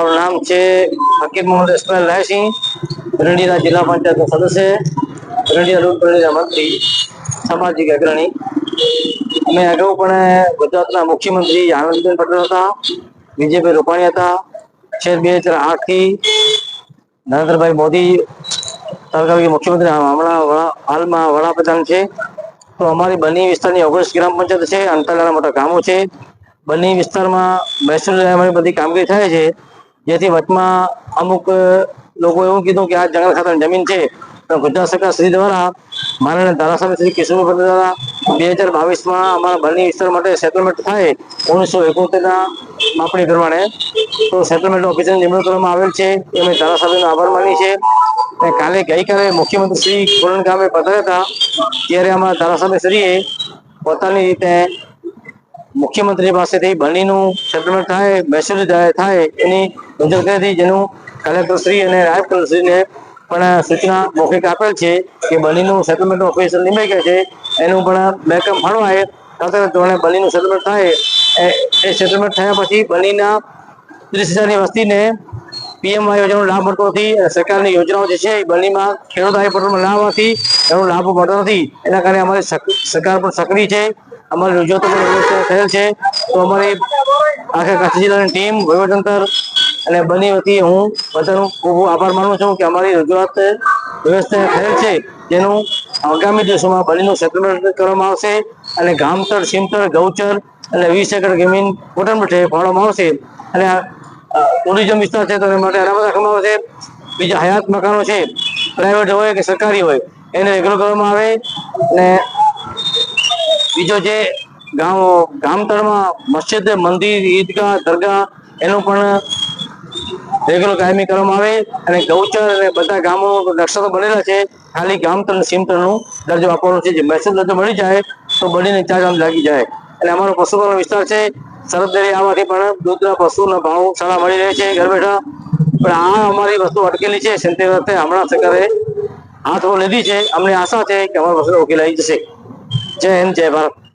મારું નામ છે હકીબ મોહમ્મદ ઇસ્માઇલ રાયસિંહ રંડીના જિલ્લા પંચાયતનો સદસ્ય રંડીના રોડ પ્રદેશના મંત્રી, સામાજિક અગ્રણી. અમે અગાઉ પણ ગુજરાતના મુખ્યમંત્રી આનંદીબેન પટેલ હતા, વિજયભાઈ રૂપાણી હતા છે બે હજાર આઠથી નરેન્દ્રભાઈ મોદી સરકારી મુખ્યમંત્રી હમણાં હાલમાં વડાપ્રધાન છે. તો અમારી બની વિસ્તારની ઓગણીસ ગ્રામ પંચાયત છે અંતરિયાળા મોટા ગામો છે. બંને વિસ્તારમાં મહેસૂલ બધી કામગીરી થાય છે. જેથી વચમાં અમુક લોકો એવું કીધું કે આ જંગલ ખાતાની જમીન છે. ગુજરાત સરકાર શ્રી દ્વારા, માનનીય ધારાસભ્ય શ્રી કિશોર પટેલ દ્વારા બે હજાર બાવીસમાં અમારા બની વિસ્તાર માટે સેટલમેન્ટ થાય ઓગણીસો એકોતેરના માપણી પ્રમાણે. તો સેટલમેન્ટ ઓફિસરની નિમણૂક કરવામાં આવેલ છે. અમે ધારાસભ્યનો આભાર માની છે. અને કાલે ગઈકાલે મુખ્યમંત્રી શ્રી કોરણ ગામે પધાર્યા હતા. ત્યારે અમારા ધારાસભ્ય શ્રીએ પોતાની રીતે મુખ્યમંત્રી પાસેથી બનીનું સેટલમેન્ટ થાય, મહેસૂલ જાય થાય એની મંજૂર કરી જેનું કલેક્ટરશ્રી અને નાયબ કલેક્ટરશ્રીને પણ સૂચના મૌખિક આપેલ છે કે બનીનું સેટલમેન્ટ ઓફિસર નિમાઈ ગયા છે, એનું પણ બેકઅપ ફાળવાય સાથે ધોરણે બનીનું સેટલમેન્ટ થાય. એ- સેટલમેન્ટ થયા પછી બનીના ત્રીસ હજારની વસ્તીને પીએમઆઈ યોજનાનો લાભ મળતો નથી સરકારની યોજનાઓ જે છે એ બનીમાં ખેડૂત આય પોર્ટલમાં લાભ નથી, એનો લાભ મળતો નથી. એના કારણે અમારી સરકાર પણ સક્રિય છે. અમારી રજૂઆતો પણ થયેલ છે, તો અમારી આખા કચ્છ જિલ્લાની ટીમ વહીવટતંત્ર અને બની વતી હું બધાનો ખૂબ આભાર માનું છું કે અમારી રજૂઆત વ્યવસ્થા થયેલ છે, જેનું આગામી દિવસોમાં બનીનું સેટલમેન્ટ કરવામાં આવશે અને ગામતર સીમતળ ગૌચર અને વીસ એકર જમીન પોટન મઠે ફાળવામાં આવશે. અને ટુરિઝમ વિસ્તાર છે, તો માટે અનામત રાખવામાં આવશે બીજા હયાત મકાનો છે પ્રાઇવેટ હોય કે સરકારી હોય, એને રેગ્યુલર કરવામાં આવે અને બીજો જે ગામ ગામતળમાં મસ્જિદ, મંદિર, ઈદગાહ, દરગાહ, એનું પણ રેગ્યુલર કાયમી કરવામાં આવે અને ગૌચર અને બધા ગામો નકશા બનેલા છે. ખાલી ગામતળ અને સીમતળનું દરજ્જો આપવાનો છે. જે મહેસૂલ દરજ્જો મળી જાય તો બનીને ચાર ગામ લાગી જાય. અને અમારો પશુપાલન વિસ્તાર છે. સરહદેરી આવવાથી પણ દૂધના પશુના ભાવ સારા મળી રહે છે ઘર બેઠા. પણ આ અમારી વસ્તુ અટકેલી છે. સંતે વખતે હમણાં સરકારે હાથ લીધી છે. અમને આશા છે કે અમારી વસ્તુ ઉકેલાઈ જશે. જય હિન્દ જય ભારત.